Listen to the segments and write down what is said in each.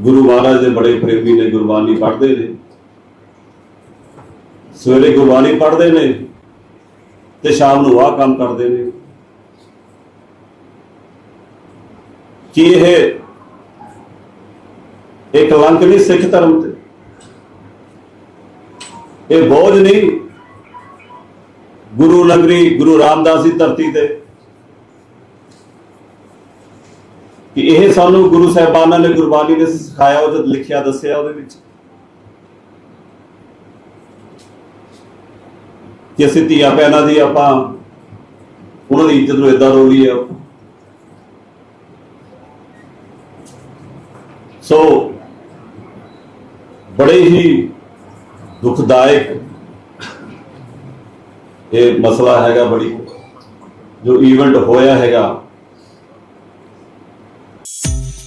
ਗੁਰੂ ਮਹਾਰਾਜ ਦੇ ਬੜੇ ਪ੍ਰੇਮੀ ਨੇ ਗੁਰਬਾਣੀ ਪੜ੍ਹਦੇ ਨੇ। ਸਵੇਰੇ ਗੁਰਬਾਣੀ ਪੜ੍ਹਦੇ ਨੇ ਤੇ ਸ਼ਾਮ ਨੂੰ ਆਹ ਕੰਮ ਕਰਦੇ ਨੇ। ਕੀ ਇਹ ਇੱਕ ਕਲੰਕ ਨਹੀਂ ਸਿੱਖ ਧਰਮ ਤੇ? ਇਹ ਬੋਝ ਨਹੀਂ ਗੁਰੂ ਨਗਰੀ ਗੁਰੂ ਰਾਮਦਾਸ ਦੀ ਧਰਤੀ ਤੇ। ਕਿ ਇਹ ਸਾਨੂੰ ਗੁਰੂ ਸਾਹਿਬਾਨਾਂ ਨੇ ਗੁਰਬਾਣੀ ਨੇ ਸਿਖਾਇਆ, ਉਹਦੇ ਲਿਖਿਆ, ਦੱਸਿਆ ਉਹਦੇ ਵਿੱਚ। ਕਿ ਅਸੀਂ ਧੀਆਂ ਭੈਣਾਂ ਦੀ ਆਪਾਂ, ਉਹਨਾਂ ਦੀ ਇੱਜ਼ਤ ਨੂੰ ਇਦਾਂ ਰੋਲੀ ਆ ਸੋ ਬੜੇ ਹੀ ਦੁਖਦਾਇਕ ਇਹ ਮਸਲਾ ਹੈਗਾ ਬੜੀ, ਜੋ ਇਵੈਂਟ ਹੋਇਆ ਹੈਗਾ।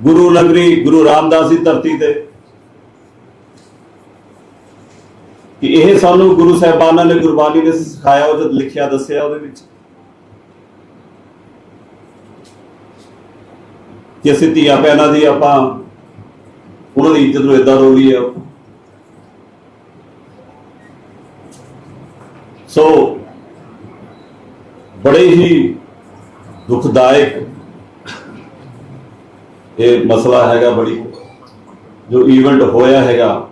ਗੁਰੂ ਨਗਰੀ ਗੁਰੂ ਰਾਮਦਾਸ ਦੀ ਧਰਤੀ ਤੇ। ਕਿ ਇਹ ਸਾਨੂੰ ਗੁਰੂ ਸਾਹਿਬਾਨਾਂ ਨੇ ਗੁਰਬਾਣੀ ਨੇ ਸਿਖਾਇਆ, ਉਹ ਜਦ ਲਿਖਿਆ, ਦੱਸਿਆ ਉਹਦੇ ਵਿੱਚ। ਕਿ ਅਸੀਂ ਧੀਆਂ ਭੈਣਾਂ ਦੀ ਆਪਾਂ, ਉਹਨਾਂ ਦੀ ਇੱਜ਼ਤ ਨੂੰ ਇਦਾਂ ਰੋਲੀ ਆ। ਸੋ, ਬੜੇ ਹੀ ਦੁਖਦਾਇਕ ਇਹ ਮਸਲਾ ਹੈਗਾ ਬੜੀ ਜੋ ਇਵੈਂਟ ਹੋਇਆ ਹੈਗਾ